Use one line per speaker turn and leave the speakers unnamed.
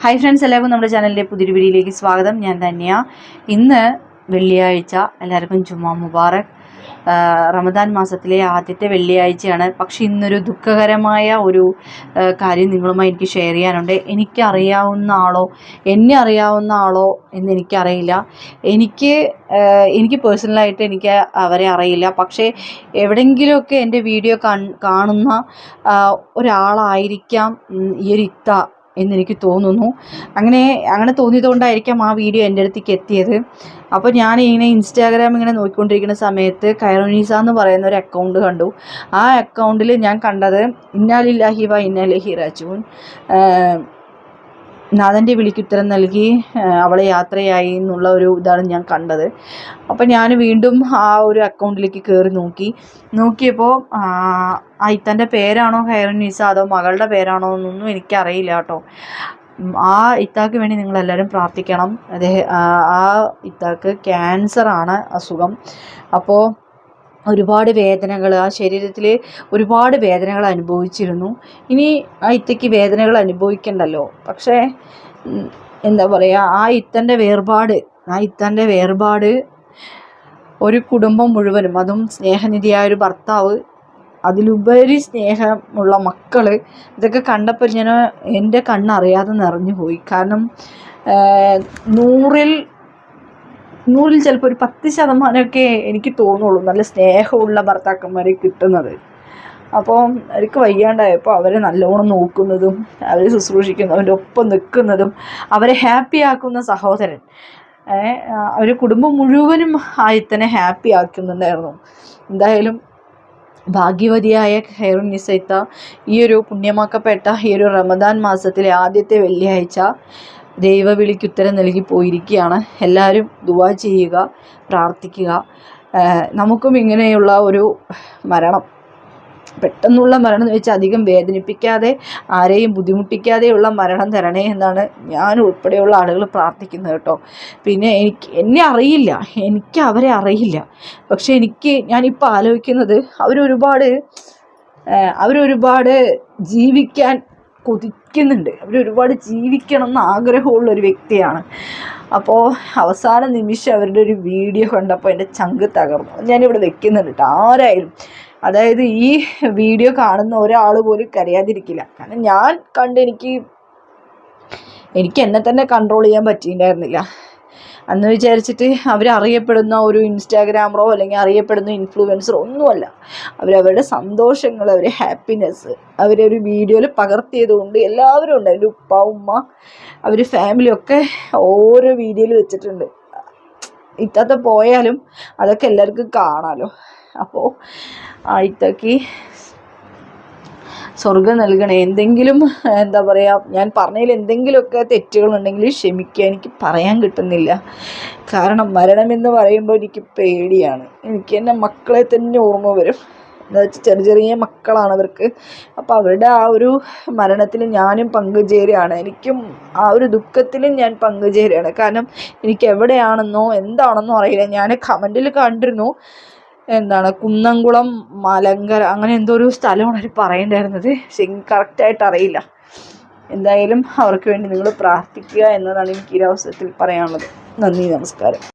Hi friends എല്ലാവർക്കും നമ്മുടെ ചാനലിന്റെ പുതിയൊരു വീഡിയോയിലേക്ക് സ്വാഗതം. ഞാൻ തന്നെയാ. ഇന്ന് വെള്ളിയാഴ്ച എല്ലാവർക്കും ജുമാ മുബാറക്. റമദാൻ മാസത്തിലെ ആദ്യത്തെ വെള്ളിയാഴ്ചയാണ്. പക്ഷെ ഇന്നൊരു ദുഃഖകരമായ ഒരു കാര്യം നിങ്ങളുമായി എനിക്ക് ഷെയർ ചെയ്യാനുണ്ട്. എനിക്കറിയാവുന്ന ആളോ എന്നെ അറിയാവുന്ന ആളോ എന്ന് എനിക്കറിയില്ല. എനിക്ക് എനിക്ക് പേഴ്സണലായിട്ട് എനിക്ക് അവരെ അറിയില്ല. പക്ഷേ എവിടെയെങ്കിലുമൊക്കെ എന്റെ വീഡിയോ കാണുന്ന ഒരാളായിരിക്കാം ഈ ഒരു ഇത്ത. എന്നെനിക്ക് തോന്നുന്നു. അങ്ങനെ അങ്ങനെ തോന്നിയതുകൊണ്ടായിരിക്കാം ആ വീഡിയോ എന്റെ അടുത്തേക്ക് എത്തിയത്. അപ്പോൾ ഞാൻ ഇങ്ങനെ ഇൻസ്റ്റാഗ്രാം ഇങ്ങനെ നോക്കിക്കൊണ്ടിരിക്കുന്ന സമയത്ത് കൈറോനീസ എന്ന് പറയുന്ന ഒരു അക്കൗണ്ട് കണ്ടു. ആ അക്കൗണ്ടിൽ ഞാൻ കണ്ടത് ഇന്നാലില്ലാഹി വ ഇന്നാലിഹി റാജൂൻ നാഥന്റെ വിളിക്കുത്തരം നൽകി അവളെ യാത്രയായി എന്നുള്ള ഒരു ഇതാണ് ഞാൻ കണ്ടത്. അപ്പം ഞാൻ വീണ്ടും ആ ഒരു അക്കൗണ്ടിലേക്ക് കയറി നോക്കി. നോക്കിയപ്പോൾ ഇത്തന്റെ പേരാണോ ഹൈറനീസ അതോ മകളുടെ പേരാണോ എന്നൊന്നും എനിക്കറിയില്ല കേട്ടോ. ആ ഇത്താക്ക് വേണ്ടി നിങ്ങളെല്ലാവരും പ്രാർത്ഥിക്കണം. അദ്ദേഹം ആ ഇത്താക്ക് ക്യാൻസറാണ് അസുഖം. അപ്പോൾ ഒരുപാട് വേദനകൾ ആ ശരീരത്തിൽ ഒരുപാട് വേദനകൾ അനുഭവിച്ചിരുന്നു. ഇനി ആ ഇത്തയ്ക്ക് വേദനകൾ അനുഭവിക്കണ്ടല്ലോ. പക്ഷേ എന്താ പറയുക ആ ഇത്തന്റെ വേർപാട് ആ ഇത്തന്റെ വേർപാട് ഒരു കുടുംബം മുഴുവനും അതും സ്നേഹനിധിയായ ഒരു ഭർത്താവ് അതിലുപരി സ്നേഹമുള്ള മക്കൾ ഇതൊക്കെ കണ്ടപ്പോൾ ഞാൻ എന്റെ കണ്ണറിയാതെ നിറഞ്ഞു പോയി കാരണം നൂറിൽ നൂറിൽ ചിലപ്പോൾ ഒരു പത്ത് ശതമാനമൊക്കെ എനിക്ക് തോന്നുള്ളൂ. നല്ല സ്നേഹമുള്ള ഭർത്താക്കന്മാരെ കിട്ടുന്നത്. അപ്പോൾ അവർക്ക് വയ്യാണ്ടായപ്പോൾ അവരെ നല്ലോണം നോക്കുന്നതും അവരെ ശുശ്രൂഷിക്കുന്നതും അവന്റെ ഒപ്പം നിൽക്കുന്നതും അവരെ ഹാപ്പി ആക്കുന്ന സഹോദരൻ. ഒരു കുടുംബം മുഴുവനും ആയിത്തന്നെ ഹാപ്പി ആക്കുന്നുണ്ടായിരുന്നു. എന്തായാലും ഭാഗ്യവതിയായ ഖൈറുൻ നിസൈത്ത ഈ ഒരു പുണ്യമാക്കപ്പെട്ട ഈ ഒരു റമദാൻ മാസത്തിലെ ആദ്യത്തെ വെള്ളിയാഴ്ച ദൈവവിളിക്ക് ഉത്തരം നൽകി പോയിരിക്കുകയാണ്. എല്ലാവരും ദുവാ ചെയ്യുക പ്രാർത്ഥിക്കുക. നമുക്കും ഇങ്ങനെയുള്ള ഒരു മരണം പെട്ടെന്നുള്ള മരണം എന്ന് വെച്ചാൽ അധികം വേദനിപ്പിക്കാതെ ആരെയും ബുദ്ധിമുട്ടിക്കാതെയുള്ള മരണം തരണേ എന്നാണ് ഞാൻ ഉൾപ്പെടെയുള്ള ആളുകൾ പ്രാർത്ഥിക്കുന്നത് കേട്ടോ. പിന്നെ എനിക്ക് എന്നെ അറിയില്ല എനിക്ക് അവരെ അറിയില്ല. പക്ഷെ എനിക്ക് ഞാനിപ്പോൾ ആലോചിക്കുന്നത് അവരൊരുപാട് അവരൊരുപാട് ജീവിക്കാൻ കൊതിക്കുന്നുണ്ട്. അവർ ഒരുപാട് ജീവിക്കണം എന്ന് ആഗ്രഹമുള്ള ഒരു വ്യക്തിയാണ്. അപ്പോൾ അവസാന നിമിഷം അവരുടെ ഒരു വീഡിയോ കണ്ടപ്പോൾ എന്റെ ചങ്ക് തകർന്നു. ഞാനിവിടെ വെക്കുന്നുണ്ട് കേട്ടോ ആരായാലും. അതായത് ഈ വീഡിയോ കാണുന്ന ഒരാൾ പോലും കരയാതിരിക്കില്ല. കാരണം ഞാൻ കണ്ട് എനിക്ക് എനിക്ക് എന്നെ തന്നെ കൺട്രോൾ ചെയ്യാൻ പറ്റിയിട്ടുണ്ടായിരുന്നില്ല. അന്ന് വിചാരിച്ചിട്ട് അവരറിയപ്പെടുന്ന ഒരു ഇൻസ്റ്റാഗ്രാമറോ അല്ലെങ്കിൽ അറിയപ്പെടുന്ന ഇൻഫ്ലുവൻസറോ ഒന്നുമല്ല. അവരവരുടെ സന്തോഷങ്ങൾ അവർ ഹാപ്പിനെസ് അവരൊരു വീഡിയോയിൽ പകർത്തിയത് കൊണ്ട് എല്ലാവരും ഉണ്ട്. അതിന്റെ ഉപ്പ ഉമ്മ അവർ ഫാമിലിയൊക്കെ ഓരോ വീഡിയോയിൽ വെച്ചിട്ടുണ്ട്. ഇത്തത്തെ പോയാലും അതൊക്കെ എല്ലാവർക്കും കാണാമല്ലോ അപ്പോൾ ഇത്തക്ക് സ്വർഗം നൽകണേ. എന്തെങ്കിലും എന്താ പറയുക ഞാൻ പറഞ്ഞതിൽ എന്തെങ്കിലുമൊക്കെ തെറ്റുകളുണ്ടെങ്കിൽ ക്ഷമിക്കുക. എനിക്ക് പറയാൻ കിട്ടുന്നില്ല. കാരണം മരണമെന്ന് പറയുമ്പോൾ എനിക്ക് പേടിയാണ്. എനിക്ക് എന്റെ മക്കളെ തന്നെ ഓർമ്മ വരും. എന്താ വെച്ചാൽ ചെറിയ ചെറിയ മക്കളാണ് അവർക്ക്. അപ്പോൾ അവരുടെ ആ ഒരു മരണത്തിൽ ഞാനും പങ്കുചേരുകയാണ്. എനിക്കും ആ ഒരു ദുഃഖത്തിലും ഞാൻ പങ്കുചേരുകയാണ്. കാരണം എനിക്ക് എവിടെയാണെന്നോ എന്താണെന്നോ അറിയില്ല. ഞാൻ കമന്റിൽ കണ്ടിരുന്നു. എന്താണ് കുന്നംകുളം മലങ്കര അങ്ങനെ എന്തോ ഒരു സ്ഥലമാണ് അവർ പറയണ്ടായിരുന്നത്. പക്ഷെ കറക്റ്റായിട്ട് അറിയില്ല. എന്തായാലും അവർക്ക് വേണ്ടി നിങ്ങൾ പ്രാർത്ഥിക്കുക എന്നതാണ് എനിക്ക് ഈ അവസരത്തിൽ പറയാനുള്ളത്. നന്ദി നമസ്കാരം.